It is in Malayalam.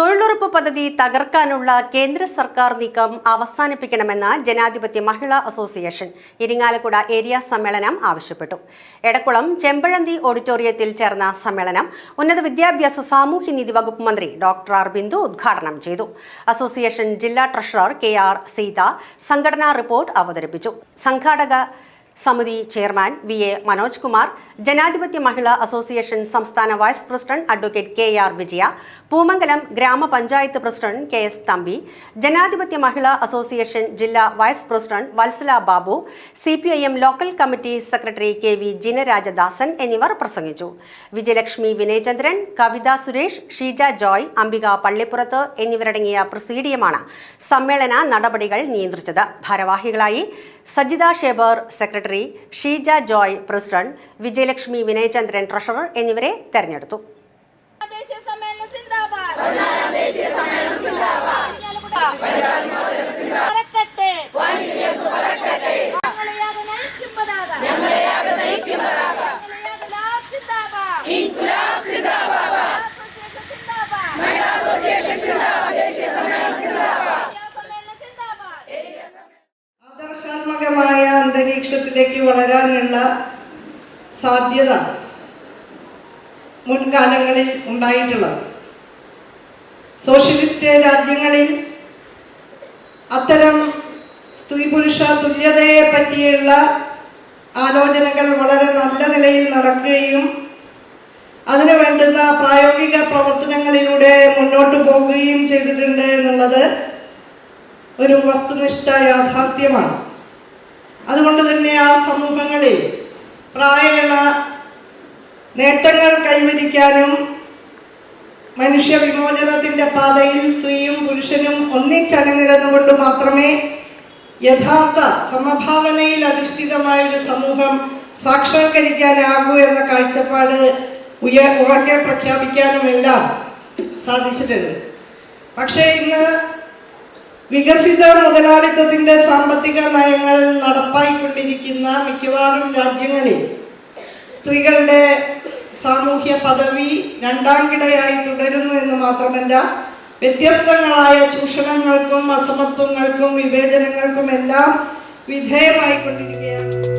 തൊഴിലുറപ്പ് പദ്ധതി തകർക്കാനുള്ള കേന്ദ്ര സർക്കാർ നീക്കം അവസാനിപ്പിക്കണമെന്ന് ജനാധിപത്യ മഹിളാ അസോസിയേഷൻ ഇരിങ്ങാലക്കുട ഏരിയ സമ്മേളനം ആവശ്യപ്പെട്ടു. എടക്കുളം ചെമ്പഴന്തി ഓഡിറ്റോറിയത്തിൽ ചേർന്ന സമ്മേളനം ഉന്നത വിദ്യാഭ്യാസ സാമൂഹ്യനീതി വകുപ്പ് മന്ത്രി ഡോക്ടർ ആർ ബിന്ദു ഉദ്ഘാടനം ചെയ്തു. അസോസിയേഷൻ ജില്ലാ ട്രഷറർ കെ ആർ സീത സംഘടനാ റിപ്പോർട്ട് അവതരിപ്പിച്ചു. സംഘാടക സമിതി chairman V A Manoj Kumar Janadhipathya Mahila association സംസ്ഥാന vice president advocate K R Vijaya Poomangalam ഗ്രാമപഞ്ചായത്ത് president K S Thampi Janadhipathya Mahila association ജില്ലാ vice president Vatsala Babu C P I M local committee secretary K V Jinarajadasan എന്നിവർ പ്രസംഗിച്ചു. വിജയലക്ഷ്മി വിനയചന്ദ്രൻ കവിത സുരേഷ് ഷീജ ജോയ് അംബിക പള്ളിപ്പുറത്ത് എന്നിവരടങ്ങിയ പ്രസീഡിയമാണ് സമ്മേളന നടപടികൾ നിയന്ത്രിച്ചത്. ഭാരവാഹികളായി Sajitha Shebar secretary Sheeja Joy president Vijayalakshmi Vinayachandran treasurer എന്നിവരെ തെരഞ്ഞെടുത്തു. പതാക. അന്തരീക്ഷത്തിലേക്ക് വളരാനുള്ള സാധ്യത മുൻകാലങ്ങളിൽ ഉണ്ടായിട്ടുള്ളത്. സോഷ്യലിസ്റ്റ് രാജ്യങ്ങളിൽ അത്തരം സ്ത്രീ പുരുഷ തുല്യതയെ പറ്റിയുള്ള ആലോചനകൾ വളരെ നല്ല നിലയിൽ നടക്കുകയും അതിനു വേണ്ടുന്ന പ്രായോഗിക പ്രവർത്തനങ്ങളിലൂടെ മുന്നോട്ട് പോകുകയും ചെയ്തിട്ടുണ്ട് എന്നുള്ളത് ഒരു വസ്തുനിഷ്ഠ യാഥാർത്ഥ്യമാണ്. അതുകൊണ്ട് തന്നെ ആ സമൂഹങ്ങളിൽ പ്രായമുള്ള നേട്ടങ്ങൾ കൈവരിക്കാനും മനുഷ്യ വിമോചനത്തിന്റെ പാതയിൽ സ്ത്രീയും പുരുഷനും ഒന്നിച്ചണിനിരന്നുകൊണ്ട് മാത്രമേ യഥാർത്ഥ സമഭാവനയിൽ അധിഷ്ഠിതമായ ഒരു സമൂഹം സാക്ഷാത്കരിക്കാനാകൂ എന്ന കാഴ്ചപ്പാട് ഉയ ഉറക്കെ പ്രഖ്യാപിക്കാനുമെല്ലാം സാധിച്ചിട്ടുണ്ട്. പക്ഷേ ഇന്ന് വികസിത മുതലാളിത്തത്തിന്റെ സാമ്പത്തിക നയങ്ങൾ നടപ്പായിക്കൊണ്ടിരിക്കുന്ന മിക്കവാറും രാജ്യങ്ങളിൽ സ്ത്രീകളുടെ സാമൂഹ്യ പദവി രണ്ടാം കിടയായി തുടരുന്നു എന്ന് മാത്രമല്ല വ്യത്യസ്തങ്ങളായ ചൂഷണങ്ങൾക്കും അസമത്വങ്ങൾക്കും വിവേചനങ്ങൾക്കും എല്ലാം വിധേയമായിക്കൊണ്ടിരിക്കുകയാണ്.